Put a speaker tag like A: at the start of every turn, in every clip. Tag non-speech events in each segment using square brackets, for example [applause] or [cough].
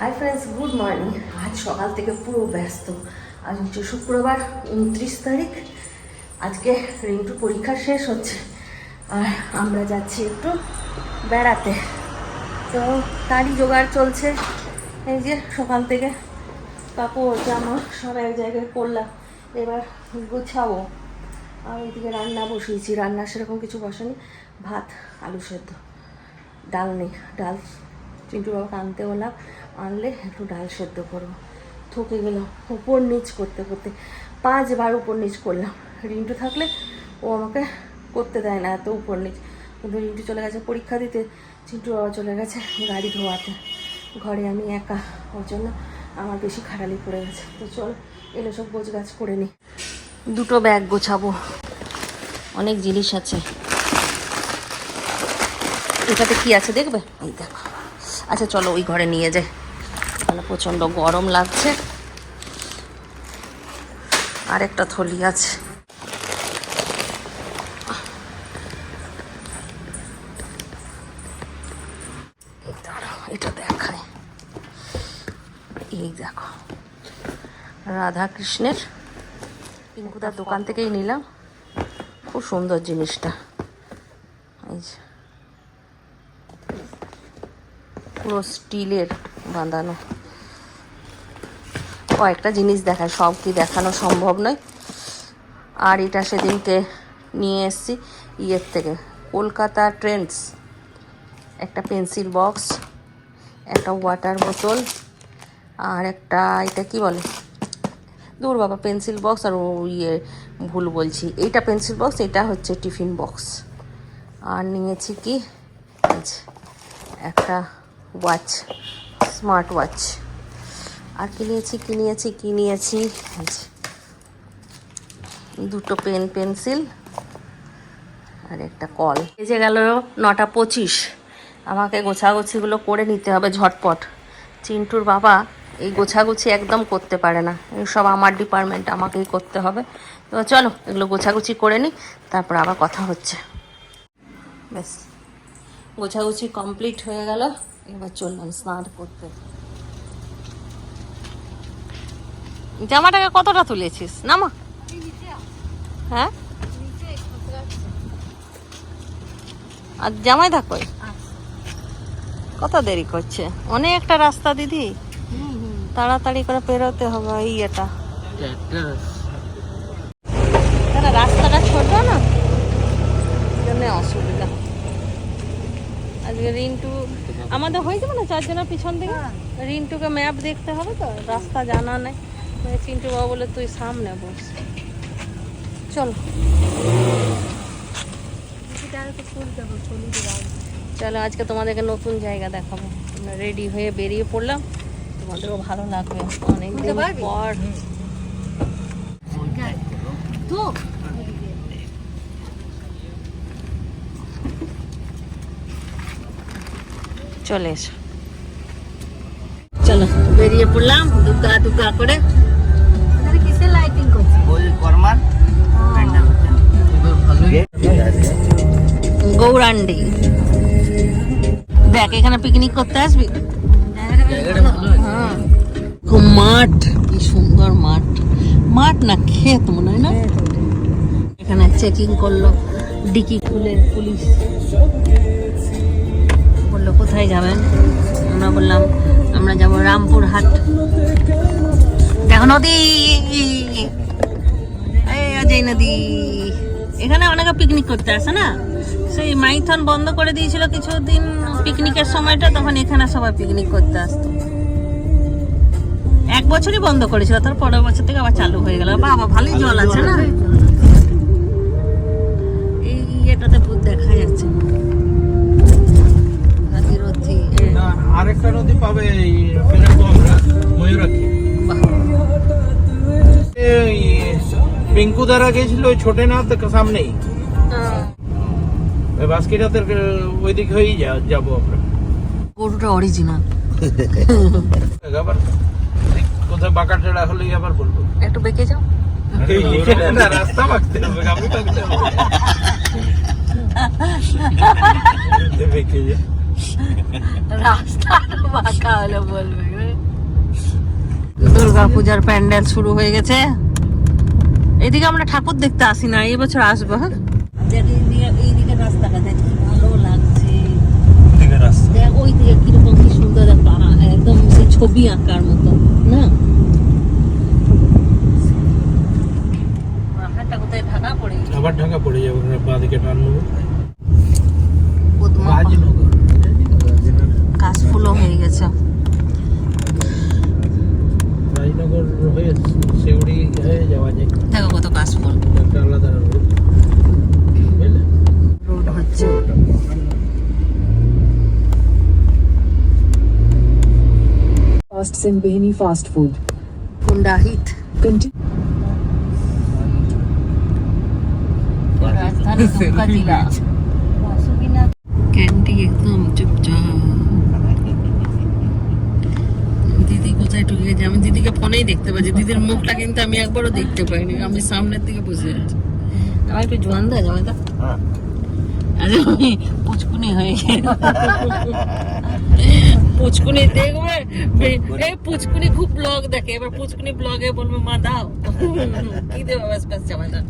A: Hi friends good morning আজ সকাল থেকে পুরো ব্যস্ত। আজ হচ্ছে শুক্রবার, উনত্রিশ তারিখ। আজকে রিন্টু পরীক্ষা শেষ হচ্ছে। আর আমরা যাচ্ছি একটু বেড়াতে। তো তারই জোগাড় চলছে। এই যে সকাল থেকে কাপড়, জামা সব এক জায়গায় করলাম এবার গুছাবো। আর ওইদিকে রান্না বসিয়েছি। রান্না সেরকম কিছু বসানি। ভাত, আলু সেদ্ধ। ডাল নেই। ডাল চিন্টু বাবাকে আনতে বললাম আনলে একটু ডাল সেদ্ধ করব থকে গেলাম উপর নিচ করতে করতে। পাঁচবার উপর নিচ করলাম। রিন্টু থাকলে ও আমাকে করতে দেয় না এত উপর নিচ। কিন্তু রিন্টু চলে গেছে পরীক্ষা দিতে। চিন্টু বাবা চলে গেছে গাড়ি ধোয়াতে। ঘরে আমি একা, ওর জন্য আমার বেশি খাটালি পড়ে গেছে। তো চল, এলো সব গোছ গাছ করে নি। দুটো ব্যাগ গোছাবো। অনেক জিনিস আছে। এটাতে কি আছে দেখবে? এই দেখো। আচ্ছা চলো ওই ঘরে নিয়ে যাই। এখানে প্রচণ্ড গরম লাগছে। আর একটা থলি আছে। এটা দেখায় এই দেখো রাধা কৃষ্ণের পিঙ্কুদার দোকান থেকেই নিলাম। খুব সুন্দর জিনিসটা। এই যে, পুরো স্টিলের বাঁধানো। কয়েকটা জিনিস দেখায় সব কি দেখানো সম্ভব নয়। আর এটা সেদিনকে নিয়ে এসেছি ইয়ের থেকে, কলকাতা ট্রেন্ডস। একটা পেন্সিল বক্স, একটা ওয়াটার বোতল, আর একটা এটা কি বলে? দূর বাবা, পেন্সিল বক্স আর ইয়ে ভুল বলছি। এইটা পেন্সিল বক্স, এটা হচ্ছে টিফিন বক্স। আর নিয়েছি কি? একটা ওয়াচ। স্মার্ট ওয়াচ আর কি নিয়েছি কি নিয়েছি কি নিয়েছি? দুটো পেন, পেন্সিল আর একটা কল। বেজে গেল নটা পঁচিশ। আমাকে গোছাগুছিগুলো করে নিতে হবে ঝটপট। চিন্টুর বাবা এই গোছাগুছি একদম করতে পারে না। সব আমার ডিপার্টমেন্ট, আমাকেই করতে হবে। তো চলো, এগুলো গোছাগুছি করে নিই, তারপর আবার কথা হচ্ছে। ব্যাস। গোছাগুছি কমপ্লিট হয়ে গেল। এবার চললাম স্নান করতে। জামাটাকে কতটা তুলেছিস? নামা। হ্যাঁ? আর জামাই থাকো কত দেরি করছে? অনেকটা রাস্তা দিদি। তাড়াতাড়ি করে পেরোতে হবে এই এটা রাস্তাটা ছোট না? জন্য অসুবিধা। আজকে রিন্টু আমাদের হয়ে যাবে না চারজনের পিছন থেকে রিন্টুকে ম্যাপ দেখতে হবে তো রাস্তা জানা নেই। মানে চিন্টু বাবা বলে তুই সামনে বস। চল। চলো আজকে তোমাদেরকে নতুন জায়গা দেখাবো। আমরা রেডি হয়ে বেরিয়ে পড়লাম। তোমাদেরও ভালো লাগবে। অনেকদিন পর। চলে এসো। চলো বেরিয়ে পড়লাম দুগা দুগা করে।
B: কিসের লাইটিং করছে?
C: কর্মার
A: গৌরান্ডি। দেখ এখানে পিকনিক করতে আসবি? হ্যাঁ মাঠ কি সুন্দর মাঠ। মাঠ না ক্ষেত মনে হয় না? এখানে চেকিং করল ডিকি খুলে পুলিশ। বলল, কোথায় যাবেন? আমরা বললাম, আমরা যাব রামপুর হাট দেখো নদী। অজয় নদী। এখানে অনেকে পিকনিক করতে আসে না? সেই মাইথন বন্ধ করে দিয়েছিল কিছুদিন পিকনিকের সময়টা, তখন এখানে সবাই পিকনিক করতে আসতো। এক বছরই বন্ধ করেছিল তার পরের বছর থেকে আবার চালু হয়ে গেল। বাবা, ভালোই জল আছে না?
D: আরেকটা নদী পাবে এই আমরা ময়ূরাক্ষী। এই পিঙ্কু দ্বারা গেছিল ওই ছোটে না তো সামনেই? ওই বাস্কিটাতে ওইদিক হয়েই যা যাব আমরা।
A: গরুটা অরিজিনাল
D: আবার কোথায় বাঁকা টেড়া হলেই আবার বলব।
A: একটু বেঁকে যাও।
D: রাস্তা বাঁকতে হবে আমি বাঁকতে হবে। বেঁকে যা।
A: রাস্তা বাঁকা হলে বলবে। দুর্গা পূজার প্যান্ডেল শুরু হয়ে গেছে। এদিকে আমরা ঠাকুর দেখতে আসি না এই বছর আসব হ্যাঁ? এইদিকে রাস্তাটা দেখ কি ভালো লাগছে। দেখ ওই দিকে কীরকম কি সুন্দর দেখ একদম সেই ছবি আঁকার মতো না? ঢাকা পড়ে
D: আবার ঢাকা পড়ে যাবে বাঁ টান নেব
A: পদ্মা
D: রাজনগর
A: কাশফুলও হয়ে গেছে।
D: রাজনগর হয়ে সিউড়ি হয়ে যাওয়া যায়।
A: দেখো কত কাশফুল
D: একটা আলাদা রোড বুঝলে?
A: রোড হচ্ছে।
E: Fast Sinbeni fast food.
A: কুন্ডাহিত
E: Continue.
A: রাজধানী দুমকা জেলা ক্যান্টি একদম চুপচাপ দিদি কোথায় ঢুকে গেছে। আমি দিদিকে ফোনেই দেখতে পাচ্ছি। দিদির মুখটা কিন্তু আমি একবারও দেখতে পাইনি। আমি সামনের দিকে বসে আছি। আমার একটু জোয়ান দা জামাই দা আজ আমি পুচকুনি হয়ে পুচকুনি দেখবে? এই পুচকুনি? খুব ব্লগ দেখে। এবার পুচকুনি ব্লগে বলবে মা দাও। কি দেবে? বাস বাস জামাই দা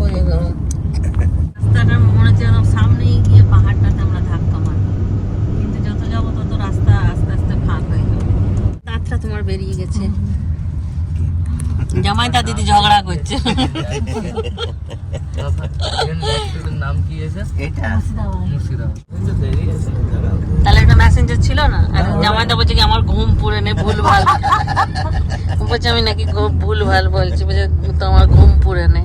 A: ওই এরকম। রাস্তাটার মনে হচ্ছে যেন সামনেই গিয়ে পাহাড়টাতে আমরা ধাক্কা মারবো কিন্তু যত যাব তত রাস্তা আস্তে আস্তে ফাঁক হয়ে যাবে দাঁতটা তোমার বেরিয়ে গেছে। জামাইটা দিদি ঝগড়া করছে।
F: নাম কি
C: এটা
F: মুর্শিদাবাদ
D: দেরি আছে দাঁড়াও।
A: তাহলে একটা মেসেঞ্জার ছিল না? আর জামাইটা বলছে কি আমার ঘুম পুরে নে ভুল ভালো। বলছে আমি নাকি ভুল ভালো বলছি। বলছে তো আমার ঘুম পুরে নে।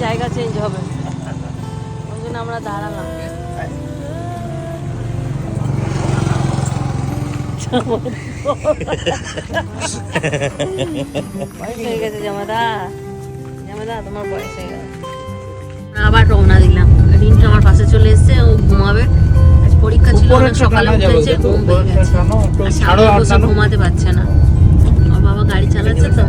A: জায়গা চেঞ্জ হবে। ওই জন্য আমরা দাঁড়ালাম। তোমার আবার রওনা দিলাম। রিন্টু আমার পাশে চলে এসেছে ও ঘুমাবে। আজ পরীক্ষা ছিল অনেক সকালে উঠেছে ঘুম পেয়ে গেছে। আর সামনে বসে ঘুমাতে পারছে না। আমার বাবা গাড়ি চালাচ্ছে তো।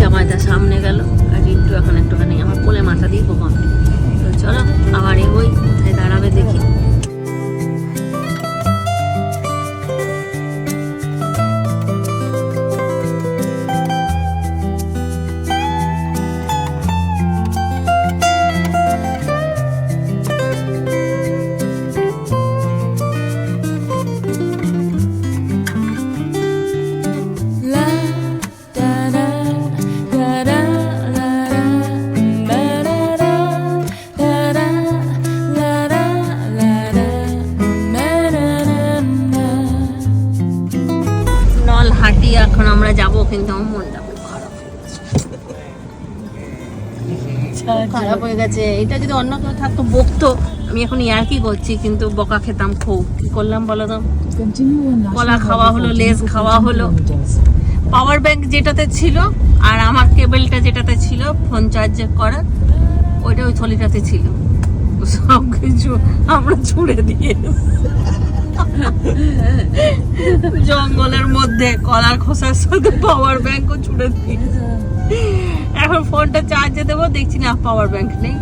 A: জামাইটা সামনে গেল আর রিন্টু এখন একটুখানি আমার কোলে মাথা দিয়ে ঘুমাবে। তো চলো আবার এগোই কোথায় দাঁড়াবে দেখি। গেছে এটা যদি অন্য কেউ থাকতো বকতো। আমি এখন ইয়ার্কি করছি কিন্তু বকা খেতাম খুব। কি করলাম বলো তো? কলা খাওয়া হলো
E: লেস
A: খাওয়া হলো। পাওয়ার ব্যাংক যেটাতে ছিল আর আমার কেবলটা যেটাতে ছিল ফোন চার্জ করা ওইটা ওই থলিটাতে ছিল। সব কিছু আমরা ছুড়ে দিয়ে জঙ্গলের মধ্যে কলার খোসার সাথে পাওয়ার ব্যাংকও ছুড়ে দিয়ে। এখন ফোনটা চার্জে দেবো দেখছি না পাওয়ার ব্যাংক নেই।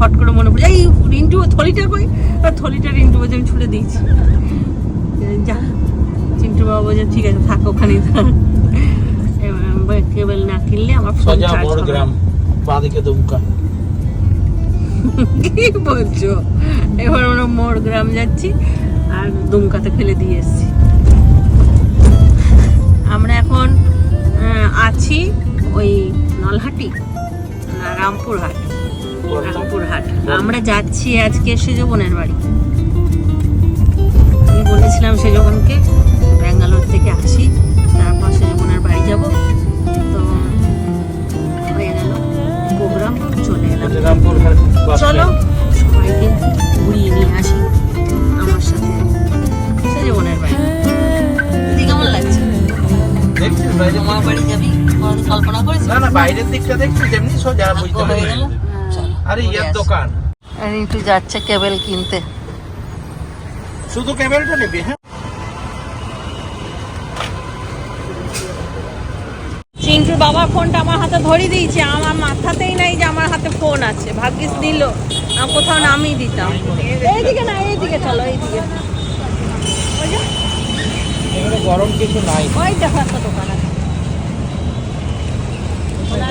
A: ফট করে মনে পড়ে এই রিন্টু থলিটা কই? আর থলিটা রিন্টু বলছে আমি ছুড়ে দিয়েছি। যা চিন্টু বাবা বলছে ঠিক আছে থাক ওখানেই থাক। কেবল না কিনলে আমার ফোন চার্জ হবে।
D: বাঁদিকে দুমকা। [laughs]
A: কি বলছো? এবার আমরা মোড় গ্রাম যাচ্ছি আর দুমকাতে ফেলে দিয়ে এসছি। আমরা এখন আছি ওই নলহাটি না রামপুরহাট। আমরা যাচ্ছি আজকে সেজবনের বাড়ি। আমি বলেছিলাম সেজবনকে ব্যাঙ্গালোর থেকে আসি তারপর সেজবনের বাড়ি যাব। তো হয়ে গেল প্রোগ্রাম চলে এলাম।
D: রামপুর
A: চলো সবাইকে ঘুরিয়ে নিয়ে আসি আমার সাথে সেজবনের বাড়ি। দিদি কেমন লাগছে?
D: দেখছিস বাইরে
A: আমার বাড়ি যাবি? কল্পনা করেছিস?
D: না না বাইরের দিকটা দেখছিস যেমনি সোজা বুঝতে
A: চলো
D: আরে ইয়ের দোকান।
A: একটু যাচ্ছে কেবল কিনতে।
D: শুধু কেবলটা নিবি হ্যাঁ?
A: চিন্টুর বাবার ফোনটা আমার হাতে ধরিয়ে দিয়েছে। আমার মাথাতেই নাই যে আমার হাতে ফোন আছে। ভাগ্যিস দিল। আমি কোথাও নামিয়ে দিতাম। এইদিকে না এইদিকে চলো এইদিকে। ওই যে,
D: এখানে গরম কিছু নাই।
A: ওই দেখো একটা দোকান আছে।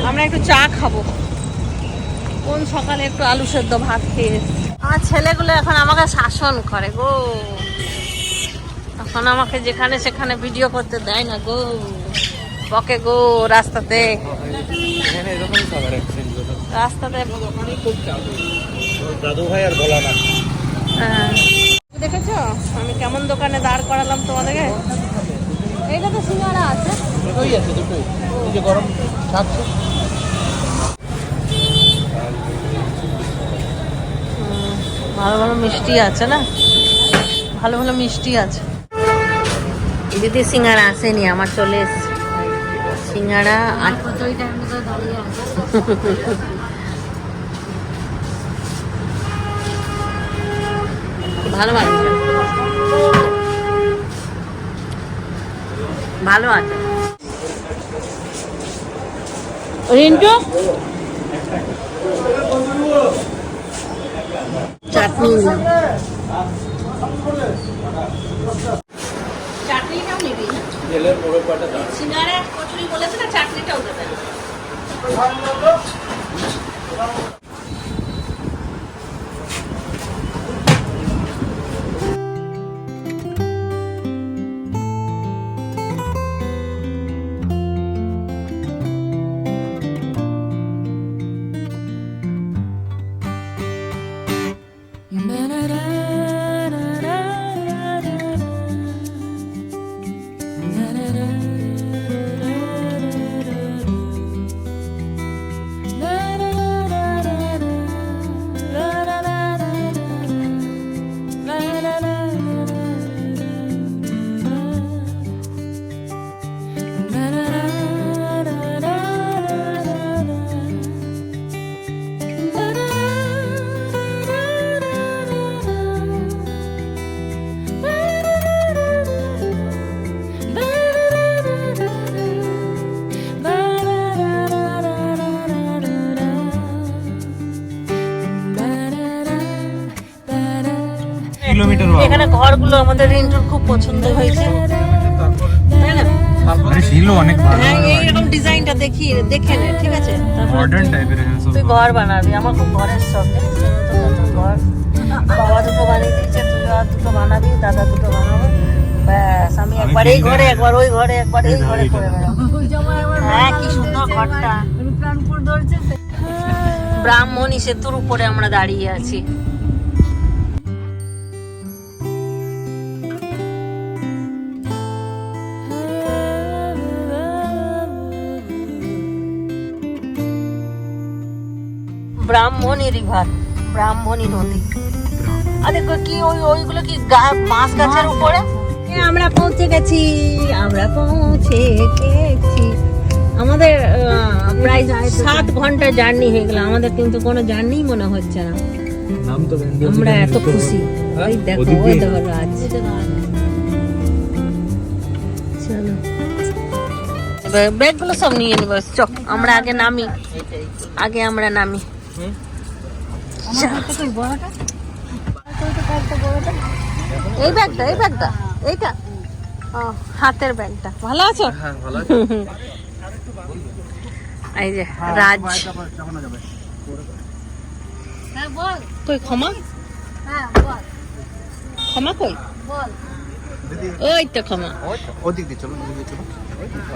A: আমরা একটু চা খাব। কোন সকালে একটু আলু সেদ্ধ ভাত খেয়ে আমার ছেলেগুলো এখন আমাকে শাসন করে গো। এখন আমাকে যেখানে সেখানে ভিডিও করতে দেয় না গো। বকে গো রাস্তাতে। রাস্তাতে।
D: দাদু ভাই আর বলা না।
A: হ্যাঁ। দেখেছ? আমি কেমন দোকানে দাঁড় করালাম তোমাদেরকে? এইটা তো সিঙ্গারা আছে।
D: দুটোই আছে দুটোই। গরম থাকছে
A: ভালো ভালো মিষ্টি আছে না? ভালো ভালো মিষ্টি আছে। দিদি সিঙ্গারা আসেনি আমার চলে এসছে। সিঙ্গারা ভালো আছে। ভালো আছে। রিন্টু? চাটনি নাও। চাটনিটাও নিবি সিঙ্গারা কচুরি বলেছে না চাটনিটাও দেবে। এখানে ঘরগুলো আমাদের রিন্টুর খুব পছন্দ হয়েছে। তাই না?
D: আরে ছিল অনেক ভালো।
A: হ্যাঁ এইরকম ডিজাইনটা দেখি দেখে নে ঠিক আছে?
D: মডার্ন টাইপের
A: তুই ঘর। বানাবি আমার খুব ঘরের শখ। ঘর। বাবা দুটো বানিয়ে দিয়েছে তুই আর দুটো বানাবি দাদা দুটো বানাবো। ব্যাস আমি একবার এই ঘরে একবার ওই ঘরে একবার এই ঘরে করে বেড়াবো।
B: ওই যেমন একবার
A: হ্যাঁ কি সুন্দর ঘরটা। ব্রাহ্মণী সেতুর উপরে আমরা দাঁড়িয়ে আছি। ব্রাহ্মণী রিভার ব্রাহ্মণী নদী। আরে কি ওই ওইগুলো কি গা- বাঁশ গাছের উপরে? এ, আমরা পৌঁছে গেছি আমরা পৌঁছে গেছি। আমাদের প্রায় সাত ঘণ্টা জার্নি হয়ে গেল আমাদের কিন্তু কোনো জার্নি মনে হচ্ছে না। আমরা এত খুশি। ওই দেখো ওই দেখো রাজ চলো। ব্যাগগুলো সব নিয়ে নেব চ আমরা আগে নামি। আগে আমরা নামি। এই ব্যাগটা এই ব্যাগটা এইটা। ও হাতের ব্যাগটা। ভালো আছো?
F: হ্যাঁ
A: এই যে রাজ।
B: হ্যাঁ বল।
A: কই ক্ষমা?
B: হ্যাঁ বল।
A: ক্ষমা কই?
B: বল।
A: ওই তো ক্ষমা।
C: দিয়ে চলো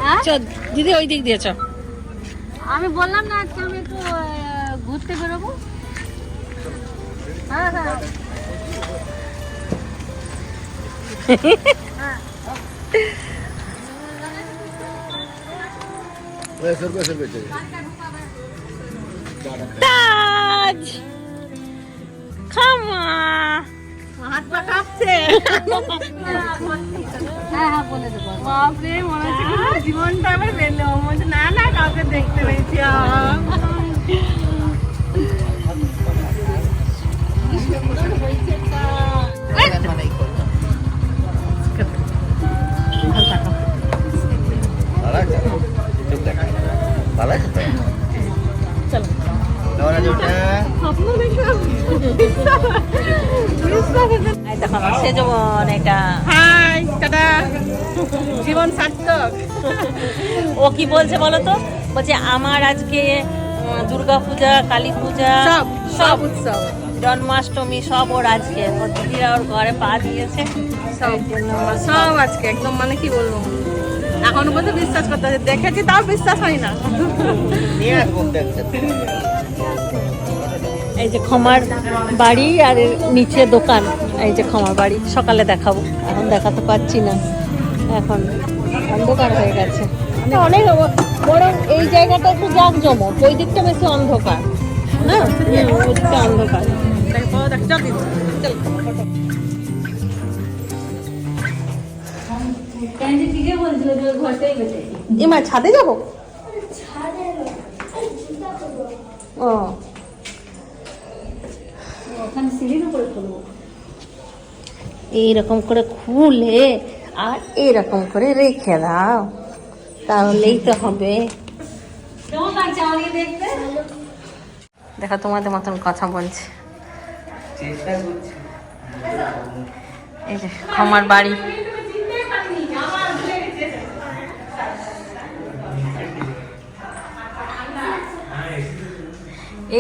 B: হ্যাঁ?
A: দিদি ওই দিক দিয়ে চ।
B: আমি বললাম না আজকে আমি একটু ঘুরতে বেরোবো? হ্যাঁ হ্যাঁ।
A: তাজ! ক্ষমা হাত পা কাঁপছে।
B: হ্যাঁ হ্যাঁ
A: বাপরে মনে হচ্ছে জীবনটা আমার বেলো মনে হচ্ছে না না কাউকে দেখতে পেয়েছি।
G: জীবন সার্থক।
A: ও কি বলছে বলো তো? বলছে আমার আজকে দুর্গা পূজা কালী পূজা
G: সব সব উৎসব।
A: জন্মাষ্টমী সব ওর আজকে। দিদিরা ওর ঘরে পা দিয়েছে।
G: সব সব আজকে একদম মানে কি বলব? এখন পর্যন্ত বিশ্বাস করতে হচ্ছে দেখেছি তাও বিশ্বাস হয় না।
A: এই যে ক্ষমার বাড়ি আর এর নিচে দোকান এই যে ক্ষমার বাড়ি সকালে দেখাবো। এখন দেখাতে পারছি না। এখন অন্ধকার হয়ে গেছে। অনেক বরং এই জায়গাটা একটু জাক জমক ওই দিকটা বেশি অন্ধকার। হ্যাঁ? অন্ধকার। এমা ছাদে যাব? ও। এইরকম করে খুলে আর এরকম করে রেখে দাও। তাহলেই তো হবে। দেখো তোমাদের মতন কথা বলছে। এই যে ক্ষমার বাড়ি।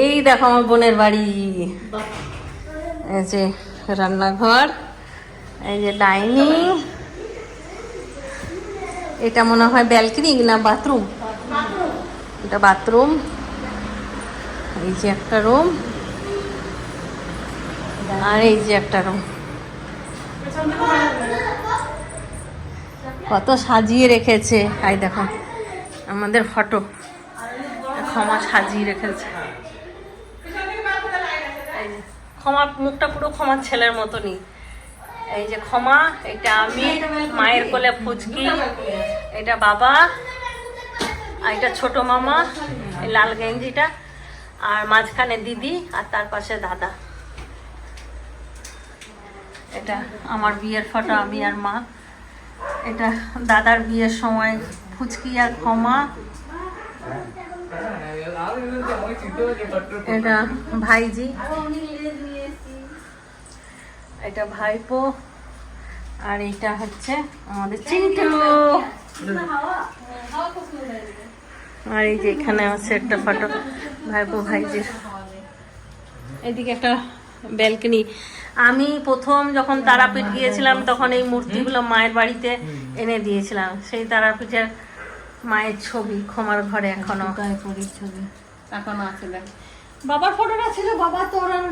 A: এই দেখো আমার বোনের বাড়ি। এই যে রান্নাঘর এই যে ডাইনিং। এটা মনে হয় ব্যালকনি না বাথরুম? এটা বাথরুম। এই যে একটা রুম। আর এই যে একটা রুম। কত সাজিয়ে রেখেছে। আই দেখো আমাদের ফটো। ক্ষমা সাজিয়ে রেখেছে এই যে, ক্ষমার মুখটা পুরো ক্ষমার ছেলের মতনই। এই যে ক্ষমা এটা আমি মায়ের কোলে ফুচকি এটা বাবা আর এটা ছোট মামা এই লাল গেঞ্জিটা আর মাঝখানে দিদি আর তার পাশে দাদা। এটা আমার বিয়ের ফটো আমি আর মা। এটা দাদার বিয়ের সময় ফুচকি আর ক্ষমা। এটা ভাইজি। এটা ভাইপো। আর এটা হচ্ছে আমাদের চিন্টু। আর এই যে এখানে আছে একটা ফটো ভাইপো ভাইজির। এদিকে একটা ব্যালকনি। আমি প্রথম যখন তারাপীঠ গিয়েছিলাম তখন এই মূর্তিগুলো মায়ের বাড়িতে এনে দিয়েছিলাম। সেই তারাপীঠের মায়ের ছবি ক্ষমার ঘরে এখনও।
B: পরীর ছবি
G: এখনও আছে দেখ।
A: বাবার ফটোটা ছিল বাবা তো ওর আর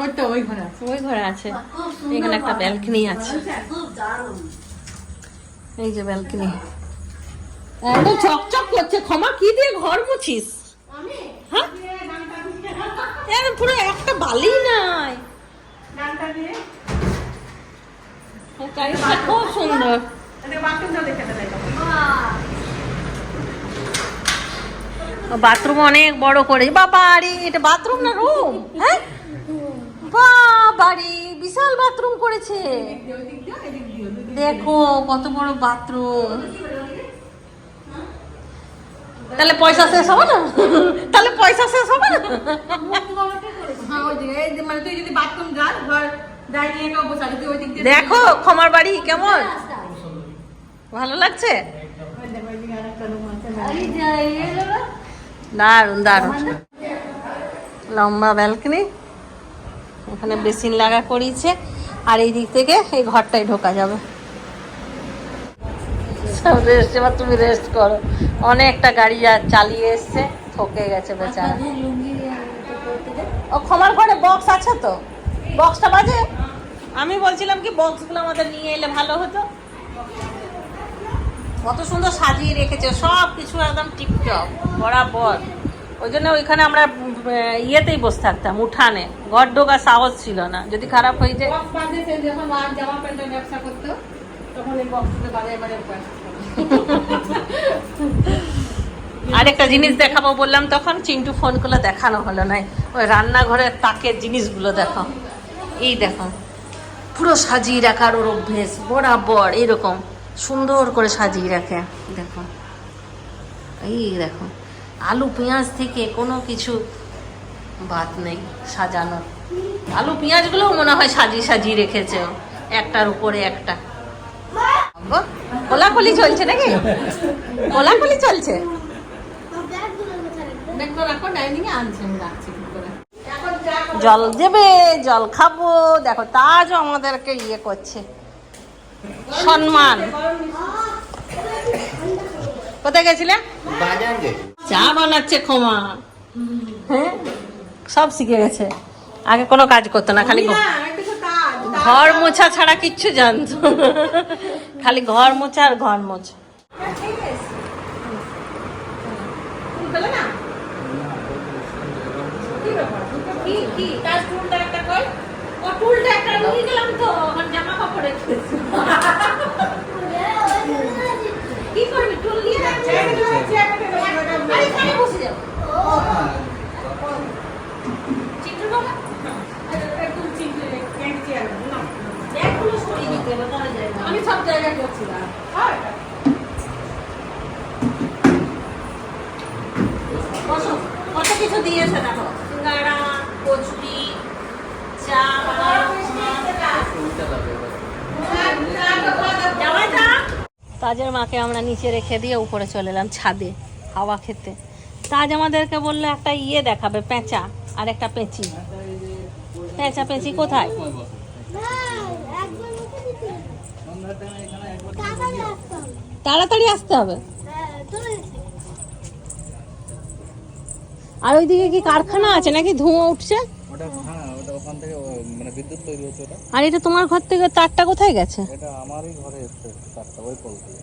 G: ওই তো ওই ঘরে আছে।
A: ওই ঘরে আছে। এখানে একটা ব্যালকনি আছে। এই যে ব্যালকনি। একদম চকচক করছে ক্ষমা কি দিয়ে ঘর মুছিস? হ্যাঁ? পুরো একটা বালি নাই। খুব সুন্দর।
G: বাথরুমটা দেখে দেবে
A: বাথরুম অনেক বড় করে বাবারি এটা বাথরুম না রুম? হ্যাঁ? বাবারি বিশাল বাথরুম করেছে। দেখো, কত বড় বাথরুম। তাহলে পয়সা শেষ হবে না? তাহলে পয়সা শেষ হবে না? দেখো, ক্ষমার বাড়ি, কেমন? ভালো লাগছে? দারুণ দারুণ লম্বা ব্যালকনি ওখানে বেসিন লাগা করিয়েছে। আর এই দিক থেকে এই ঘরটায় ঢোকা যাবে। রেস্ট এবার তুমি রেস্ট করো। অনেকটা গাড়ি চালিয়ে এসছে। থকে গেছে বেচারা। ও, ক্ষমার ঘরে বক্স আছে তো? বক্সটা বাজে? আমি বলছিলাম কি বক্সগুলো আমাদের নিয়ে এলে ভালো হতো। কত সুন্দর সাজিয়ে রেখেছে সব কিছু একদম টিপটপ বরাবর। ওই জন্য ওইখানে আমরা ইয়েতেই বসে থাকতাম উঠানে। ঘর ঢোকার সাহস ছিল না। যদি খারাপ হয়ে যায়
G: যখন আর জামা প্যান্টের ব্যবসা করতো তখন এই
A: আরেকটা জিনিস দেখাবো বললাম তখন চিন্টু ফোন করলে দেখানো হলো না। ওই রান্নাঘরের তাকের জিনিসগুলো দেখো। এই দেখো পুরো সাজিয়ে রাখার ওর অভ্যেস বরাবর এরকম। সুন্দর করে সাজিয়ে রাখে। দেখো। এই দেখো। আলু পেঁয়াজ থেকে কোনো কিছু বাদ নেই সাজানোর আলু পেঁয়াজগুলোও মনে হয় সাজিয়ে সাজিয়ে রেখেছে একটার উপরে একটা। কোলাকুলি চলছে নাকি? কোলাকুলি চলছে? জল দেবে জল খাব। দেখো তাজও আমাদেরকে ইয়ে করছে। সম্মান। কোথায় গেছিলে? চা বানাচ্ছে ক্ষমা। হ্যাঁ? সব শিখে গেছে। আগে কোনো কাজ করতো না খালি ঘর মোছা ছাড়া কিচ্ছু জানতো খালি ঘর মোছা আর ঘর মোছা। কি একটা টুলটা একটা নিয়ে গেলাম তো আমার জামা কাপড় রেখেছি কি করবি টুল নিয়ে আরে বসে যাও। চিত্র বাবা? ব্যাগগুলো সরিয়ে দিতে হবে
G: আমি সব জায়গায় করছিলাম
A: কত কিছু দিয়েছে দেখো। সিঙ্গাড়া কচুরি তাজের মাকে আমরা নিচে রেখে দিয়ে উপরে চলে এলাম ছাদে, হাওয়া খেতে। তাজ আমাদেরকে বলল, একটা ইয়ে দেখাবে, পেঁচা, আর একটা পেঁচি। পেঁচা পেঁচি কোথায়? তাড়াতাড়ি আসতে হবে। আর ওইদিকে কি কারখানা আছে নাকি ধোঁয়া উঠছে?
F: ওটা ওখান থেকে মানে বিদ্যুৎ তৈরি হচ্ছে ওটা।
A: আর এটা তোমার ঘর থেকে তারটা কোথায় গেছে?
F: এটা আমারই ঘরে এসছে তারটা ওই কল থেকে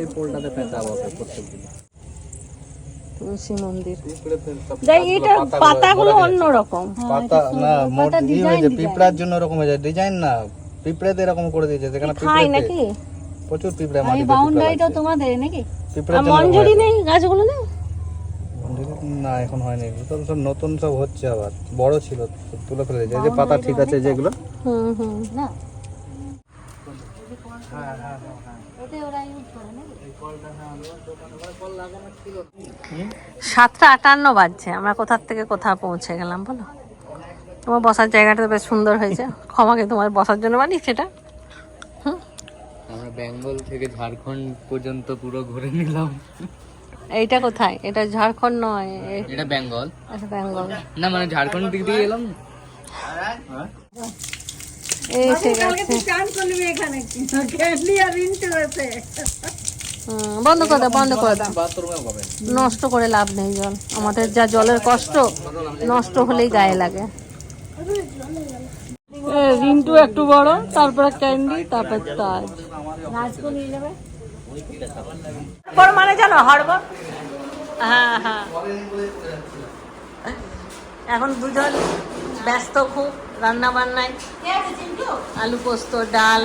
F: এই পোলটাতে পেঁচা বসে প্রত্যেক
A: তুলসী মন্দির। যাই এটার পাতাগুলো অন্যরকম।
C: পাতা না মোট ই হয়েছে পিঁপড়ার জন্য ডিজাইন না পিঁপড়েতে এরকম করে দিয়েছে যেখানে
A: নাকি?
C: প্রচুর পিঁপড়ে বাউন্ডারিটা
A: তোমাদের নাকি? মঞ্জুরি নেই। গাছগুলো
C: মঞ্জুরি না এখন হয়নি। তো সব নতুন সব হচ্ছে আবার। বড় ছিল তুলে ফেলে যে পাতা ঠিক আছে যেগুলো?
A: হুম হুম না। সাতটা আটান্ন বাজছে। আমরা কোথার থেকে কোথাও পৌঁছে গেলাম বলো? তোমার বসার জায়গাটা বেশ সুন্দর হয়েছে। ক্ষমাকে তোমার বসার জন্য বানিয়েছে এটা?
F: আমরা বেঙ্গল থেকে ঝাড়খণ্ড পর্যন্ত পুরো ঘুরে নিলাম।
A: এইটা কোথায়? এটা ঝাড়খণ্ড নয়
F: এটা বেঙ্গল।
A: এটা বেঙ্গল।
F: না মানে ঝাড়খণ্ড দিক দিয়ে এলাম
A: এই
G: আছে।
A: বন্ধ করে দাও বন্ধ করে দাও। নষ্ট করে লাভ নেই জল। আমাদের যা জলের কষ্ট নষ্ট হলেই গায়ে লাগে। রিন্টু একটু বড়, তারপরে ক্যান্ডি, তারপর তাজ। হড়বড় মানে জানো হড়বড় হ্যাঁ হ্যাঁ। এখন দুজন ব্যস্ত খুব, রান্না বান্নায়। আলু পোস্ত, ডাল।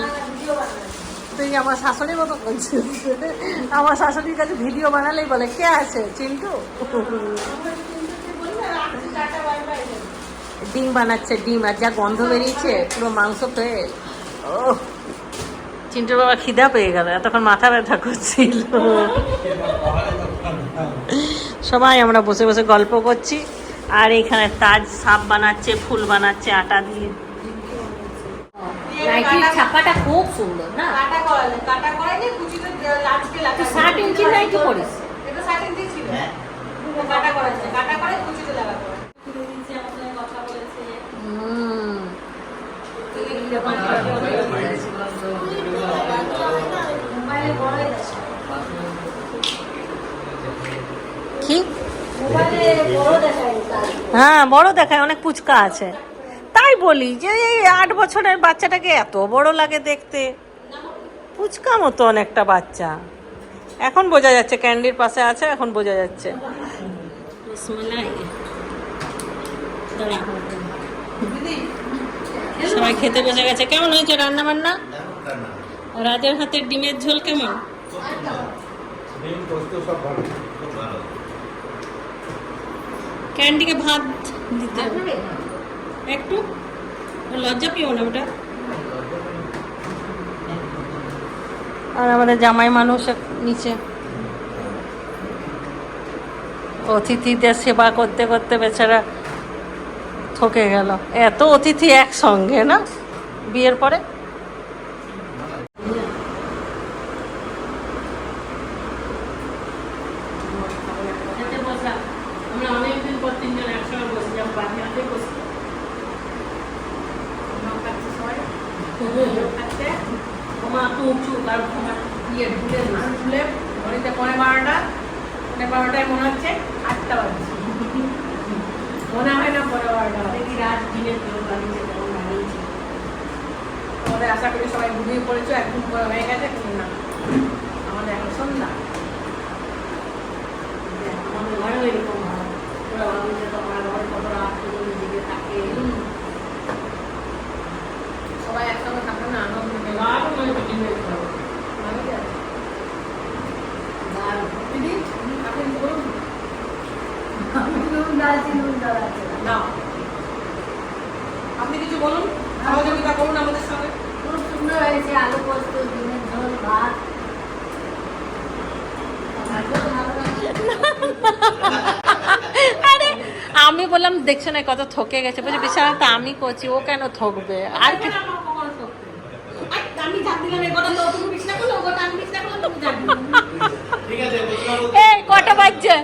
A: তুই আমার শাশুড়ির মতো বলছিস? আমার শাশুড়ির কাছে ভিডিও বানালেই বলে, কে আছে, চিন্টু? ডিম বানাচ্ছে ডিম আর যা গন্ধ বেরিয়েছে পুরো মাংস পেয়ে। ও চিন্টুর বাবা খিদা পেয়ে গেল এতক্ষণ মাথা ব্যথা করছিল। সবাই আমরা বসে বসে গল্প করছি আর এখানে তাজ সাপ বানাচ্ছে ফুল বানাচ্ছে আটা দিয়ে। নাইটির ছাপাটা খুব সুন্দর না?
G: কাটা করালে কাটা কুচিটা আজকে লাগা
A: ষাট ইঞ্চি নাইটি পরিস।
G: এটা ষাট ইঞ্চি ছিল।
C: হ্যাঁ।
G: কাটা কাটা করে কুচিতে লাগাবো
A: কি? হ্যাঁ বড় দেখায় অনেক পুচকা আছে। তাই বলি যে এই আট বছরের বাচ্চাটাকে এত বড় লাগে দেখতে। পুচকা মতো অনেকটা বাচ্চা। এখন বোঝা যাচ্ছে ক্যান্ডির পাশে আছে এখন বোঝা যাচ্ছে। সবাই খেতে বসে গেছে। কেমন হয়েছে রান্না বান্না রাজের হাতের ডিমের ঝোল কেমন? ক্যান্ডিকে ভাত দিতে হবে। একটু? লজ্জা পিও না ওটা। আর আমাদের জামাই মানুষ নিচে। অতিথিদের সেবা করতে করতে বেচারা থকে গেল। এত অতিথি একসঙ্গে না? বিয়ের পরে আমরা অনেকদিন পর তিনজন একসঙ্গে বসছিলাম বাড়ি হাতে বসছি ক্ষমা তো উঁচু আর ক্ষমা ইয়ে ঢুলে
G: খুলে ঘড়িতে পনেরো বারোটা পনেরো বারোটায় মনে হচ্ছে আটটা বাজছে মনে হয় না পনেরো বারোটা বাজে।
A: দেখি রাত দিনের কেউ বাড়িতে কেমন বানিয়েছে
G: আমাদের আশা করি সবাই ঘুমিয়ে পড়েছো একদিন পরে হয়ে গেছে কিন্তু না আমাদের এখন সন্ধ্যা
A: আমাদের ঘরেও এরকম হয় ওরা ভাবি যে তোমার ঘরে কত রাত পর্যন্ত দিকে থাকে
G: সবাই একসঙ্গে থাকবে না আনন্দ নেবে
A: আরও মনে হচ্ছে ডিমের ঝোল। দারুণ।
G: দিদি আপনি কিছু বলুন না আপনি কিছু বলুন সহযোগিতা করুন আমাদের সঙ্গে।
B: খুব সুন্দর হয়েছে আলু পোস্ত ডিমের ঝোল ভাত।
A: আরে আমি বললাম দেখছ না কত থকে গেছে। বুঝলি বলছে তো আমি করছি ও কেন থকবে আর কি।
G: এই
A: কটা বাজছে?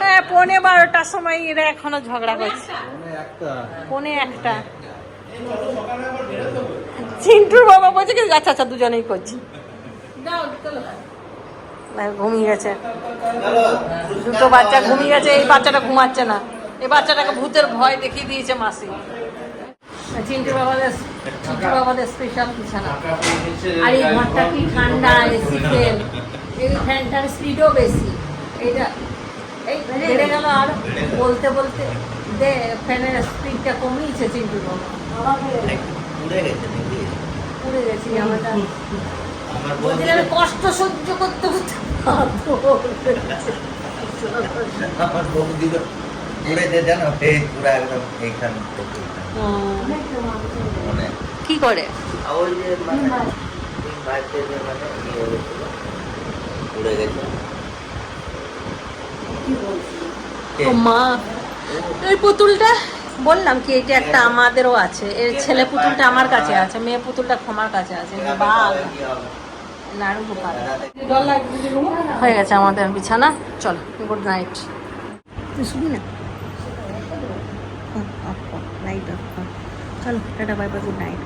A: হ্যাঁ পৌনে বারোটার সময় এরা এখনও ঝগড়া করছে।
D: একটা।
A: পৌনে একটা। চিন্টুর বাবা বলছে কি আচ্ছা আচ্ছা দুজনেই করছি। ঘুমিয়ে গেছে। দুটো বাচ্চা ঘুমিয়ে গেছে এই বাচ্চাটা ঘুমাচ্ছে না। এই বাচ্চাটাকে ভূতের ভয় দেখিয়ে দিয়েছে মাসি। চিন্টুর বাবাদের চিন্টুর বাবাদের স্পেশাল বিছানা। আর এই ঘরটা কি ঠান্ডা এসি ফ্যান এই ফ্যানটার স্পিডও বেশি। গেল আর বলতে বলতে দে ফ্যানের স্পিডটা কমিয়েছে চিন্টুর বাবা।
C: উড়ে গেছে
A: আমার বলছি কষ্ট সহ্য করতে করতে।
C: আমার বৌদি উড়েছে জানো এই পুরা একদম এইখান মানে
A: কি করে?
C: আর ওই যে মানে যে মানে ইয়ে হয়েছিল, গেছে। কে?
A: ও মা এই পুতুলটা বললাম কি এটা একটা আমাদেরও আছে। এর ছেলে পুতুলটা আমার কাছে আছে মেয়ে পুতুলটা ক্ষমার কাছে আছে বাঘ। নাড়ু হয়ে গেছে আমাদের বিছানা চল গুড নাইট তুই শুবি না? লাইট অফ চলো tata bye bye good night